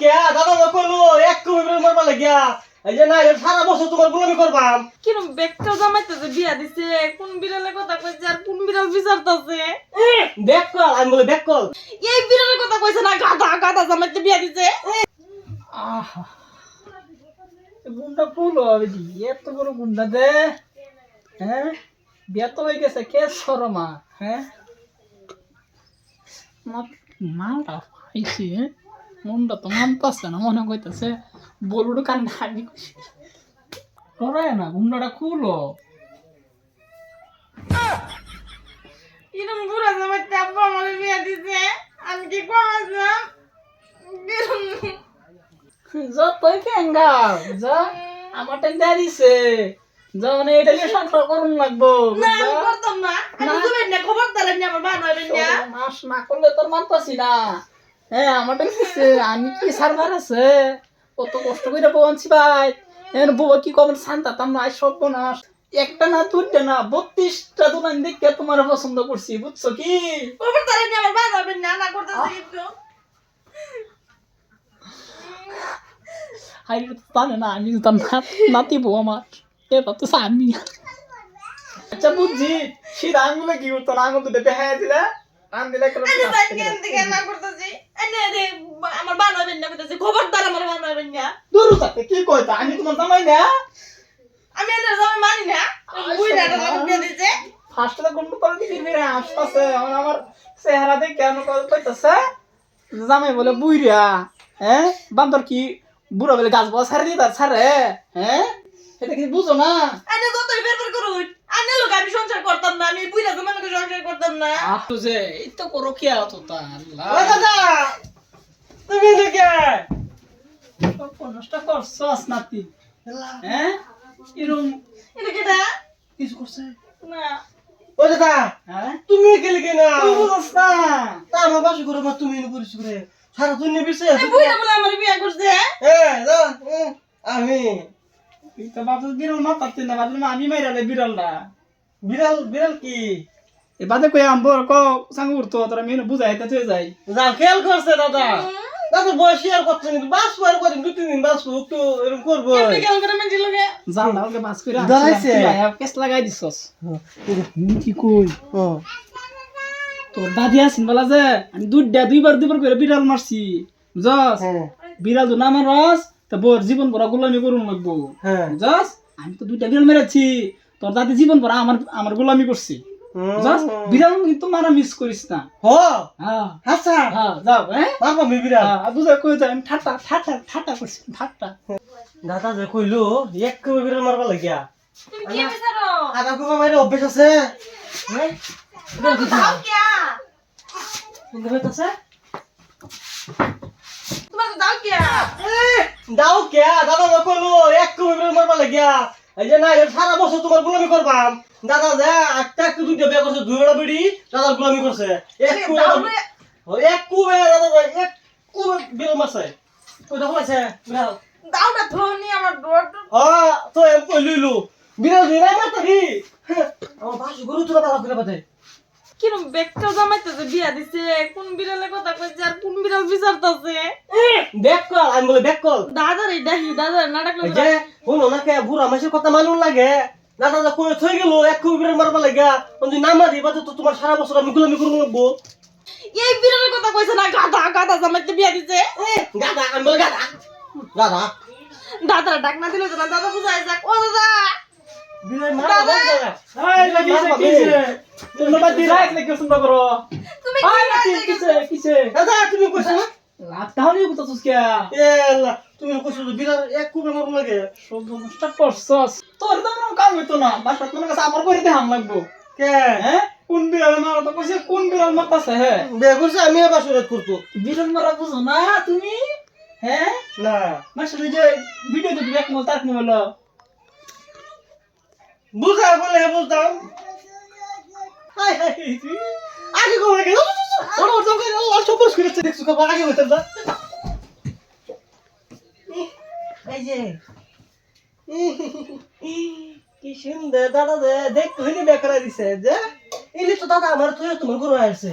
কে? দাদা এক মারবা লাগিয়া। এই যে না সারা বছর তোমার গোলামি করবাম। কিরম বেকটা জামাইতেছে বিয়া দিছে? কোন বিড়ালের কথা কইছে আর কোন বিড়াল বিচারতাছে? ব্যাক কল আমি বলে ব্যাক কল। এই বিড়ালের কথা কইছে না গাধা গাধা জামাইতে বিয়া দিছে। আহা। গুন্ডা ফুল হবে জি এত বড় গুন্ডা দে। হ্যাঁ? বিয়া তো হয়ে গেছে কে সরমা হ্যাঁ? মালটা পাইছি মনটা তো মানতাছে না মনে কইতাছে বলুడు কান হাবি ডরায় না গুন্ডাটা খুলো। বুড়া আব্বা আমাকে বিয়া দিছে। আমি কি যা তুই ফেঙ্গাও যা আমার টাইম দেয়া দিছে যা মানে এটা নিয়ে সংসার করুন লাগবো না আমি। করতাম না। আমি না। খবর দিলেন আমার বান হইবেন না মাস না করলে তোর মানতাছি না। হ্যাঁ আমার টাইম দিছে আমি কি সার্ভার আছে? কত কষ্ট করে আনছি ভাই। এর বউ কি কমেন শান্তা তাম আই সব না একটা না দুইটা না বত্রিশটা দোকান দেখে তোমার পছন্দ করছি বুঝছ কি? না না হাই জানে না আমি তার নাতি বউ আমার। এটা তো আমি আচ্ছা বুঝছি। সিধা আঙুলে কি করতো আঙুল দুটো পেহাই দিলে টান দিলে। আমার বান হইবেন না কইতাছি খবরদার আমার বান হইবেন না। দূর থাকতে কি কইতা? আমি তোমার জামাই না। আমি এদের জামাই মানি না। বুইড়া টা লাগে বিয়া দিছে। ফার্স্টে গুন্ডু করে দিবি রে আসতেছে। আমার আমার চেহারা দেখে কেন কইতাছে। জামাই বলে বুইরা হ্যাঁ? বান্দর কি বুড়া বলে গাছ বলা ছাড়ে দিয়ে তার ছাড়ে হ্যাঁ? এটা কি বুঝো না? আনে যতই বের বের করুন আনে লোক আমি সংসার করতাম না আমি বুইড়া জমানকে সংসার করতাম না? আহ যে এই তো করো কি আতো তা আল্লাহ ও দাদা তুমি দেখে নষ্ট করছস নাতি হ্যাঁ? এরম এটা কেটা কিছু করছে? না। ও দাদা হ্যাঁ? তুমি গেলে কেনা না? তা আমার বাসু করে মা তুমি করিস করে। সারা দুনিয়া এই বুইড়া বলে আমার বিয়া করছে হ্যাঁ? হ্যাঁ, আমি। তুই তো বাবু বিড়াল না পারতি না বাবু আমি মাইরালে বিড়ালটা। বিড়াল বিড়াল কি? এ বাদে কই আম্বর ক সাঙ্গ উঠতো তোরা মেয়ে বুঝাইতে তুই যাই। যা খেয়াল করছে দাদা। দাদা বয়স আর কত বাস পার কদিন দু তিন দিন বাস একটু এরকম করব। কেমনে কেমন করে জাল না ওকে বাস দাঁড়াইছে। কেস লাগাই দিছস। কি কই? তোর দাদি আছেন বলা যে আমি দুইটা দুইবার দুইবার করে বিড়াল মারছি। বুঝছস? হ্যাঁ। বিড়াল তো নামার রস তা বোর জীবন ভরা গোলামি করুন লাগবো। হ্যাঁ। বুঝছস? আমি তো দুইটা বিড়াল মেরেছি। তোর দাদি জীবন ভরা আমার আমার গোলামি করছি। বিড়াল কিন্তু মারা মিস করিস না। হ হ্যাঁ। হ্যাঁ যাও হ্যাঁ। বাবা মি বিড়াল। হ্যাঁ, বুঝা কই যাই আমি ঠাট্টা ঠাট্টা ঠাট্টা করছি ঠাট্টা। দাদা যে কইলো এক কবে বিড়াল মারবা লাগিয়া। তুমি কি বিচারো আদা কুবা মাইরে অভ্যাস আছে। হ্যাঁ? দাও তোমার দাও কিয়া কে দাদা যে কইলো এক কবে বিড়াল মারবা লাগিয়া। এই যে না সারা বছর তোমার গোলামি করবাম। দাদা যে একটা একটু দুইটা বিয়া করছে দুইটা বিড়ি দাদার গোলামি করছে। এক কুবে দাদা যে এক কুবে বিড়াল মারছে। কই দেখো আছে বিড়াল। দাও না ধনি আমার ডোর হ্যাঁ তো এম কই লইলো? বিড়াল দিলাই মারতা কি আমার বাসু গরু তোরা বালা করে বাদে কিরম বেকটা জামাইতেছে বিয়া দিছে। কোন বিড়ালের কথা কইছে আর কোন বিড়াল বিচারতাছে? ব্যাক কল আমি বলে ব্যাক কল। দাদার এই ডাকি দাদার নাটক যে শুনো না কে বুড়া মাসের কথা মানুন লাগে। না দাদা যা কই থই গেল এক কুবে বিড়াল মারবা লাগা। যদি না মারি বাদে তো তোমার সারা বছর আমি গোলামি করব লাগবো এই বিড়ালের কথা কইছে না গাধা গাধা জামাইতে বিয়া দিছে। গাদা আমি বলে গাদা গাদা দাদার ডাক না দিলে তো না দাদা বুঝাই যাক ও দাদা! মারবা দাদা। দাদা মারবা, করো তুমি আই কি নাকি কিছে কিছে তুমি কইছ না লাতা হলি বুঝতা তুই কে এ আল্লাহ তুমি কইছ বিড়াল এক কুবে মারবা লাগে সব নষ্ট করছস তোর তো কোনো কাম হইতো না বাসা তোমার কাছে আমার করে দেখাম লাগবো কে হ্যাঁ কোন বিড়াল মারা তো কইছে কোন বিড়াল মারতাছে হ্যাঁ বে করছে আমি বাসুরাত করতো বিড়াল মারা বুঝো না তুমি হ্যাঁ না মাসে যে ভিডিও দেখবি এক মল তার মোবাইল বুঝা বলে বুঝতাম হাই হাই আগে কোমরে গেল ওর ওর সঙ্গে আল্লাহ সবুজ করেছে দেখছ কবার আগে হইতাম না এই যে কি সুন্দর দাদা দে দেখ কহিনি বেকরা দিছে যে ইলি তো দাদা আমার তুই তোমার গরু আসছে